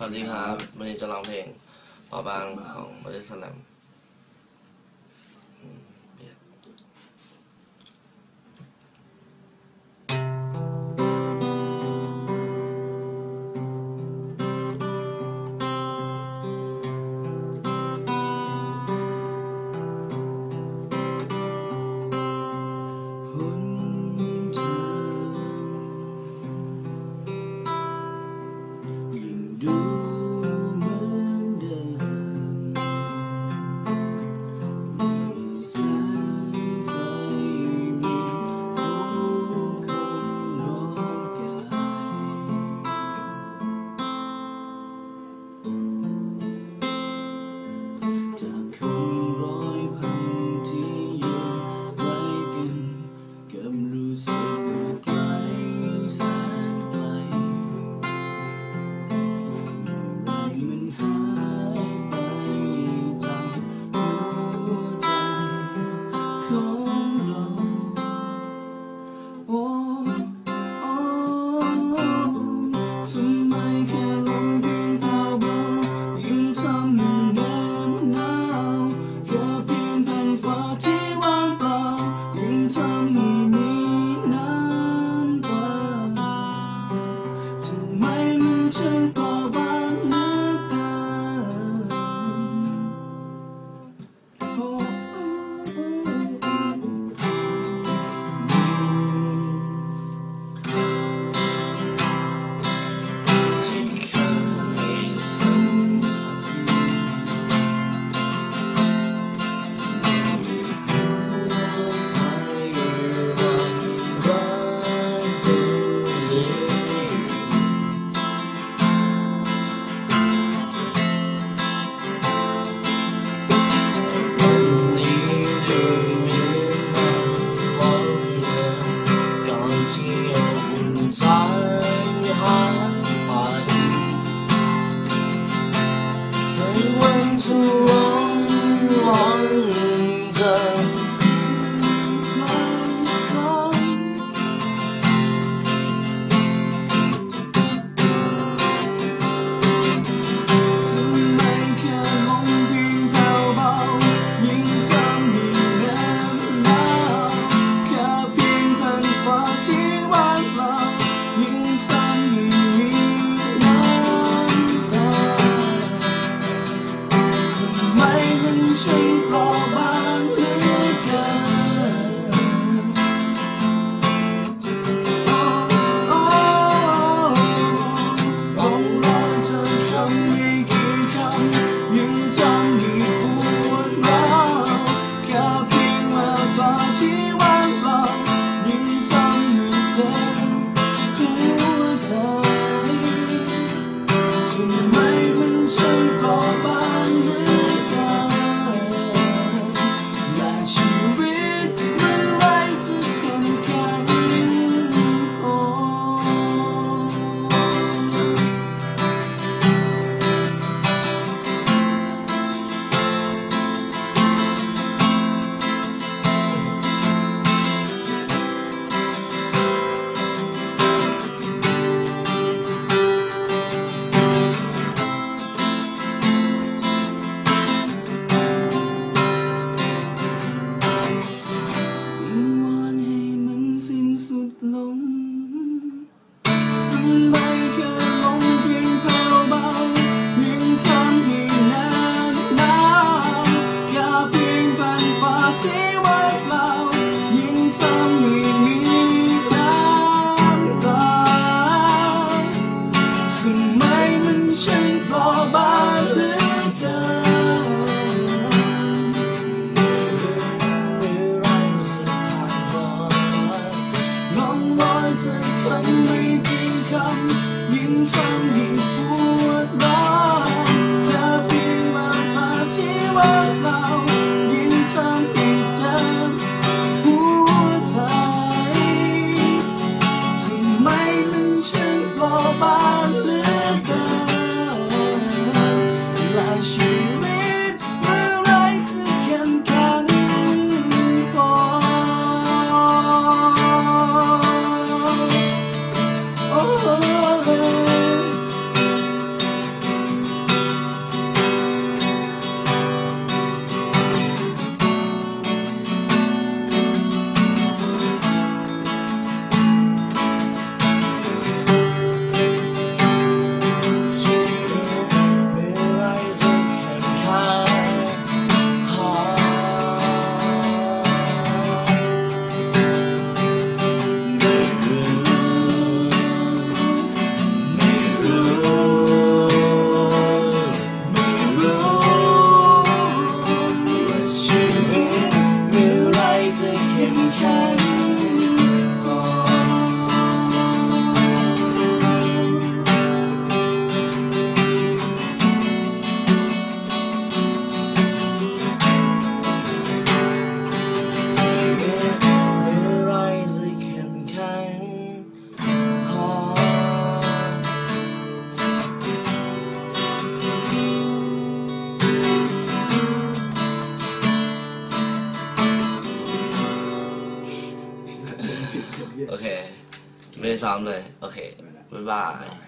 สวัสดีครับวันนี้จะร้องเพลงปอบางของบริษัทแลม all to 色 ยิ่งฝันฝากที่ไว้เปล่ายิ่งทำให้มีน้ำตาทำไมมันช่างเปบางเหลือเกินเรื่อไรสิผ่านมาลองลอยจากฝันไม่จริงคำยิ่งทำ ซ้อมเลย โอเคบ๊ายบาย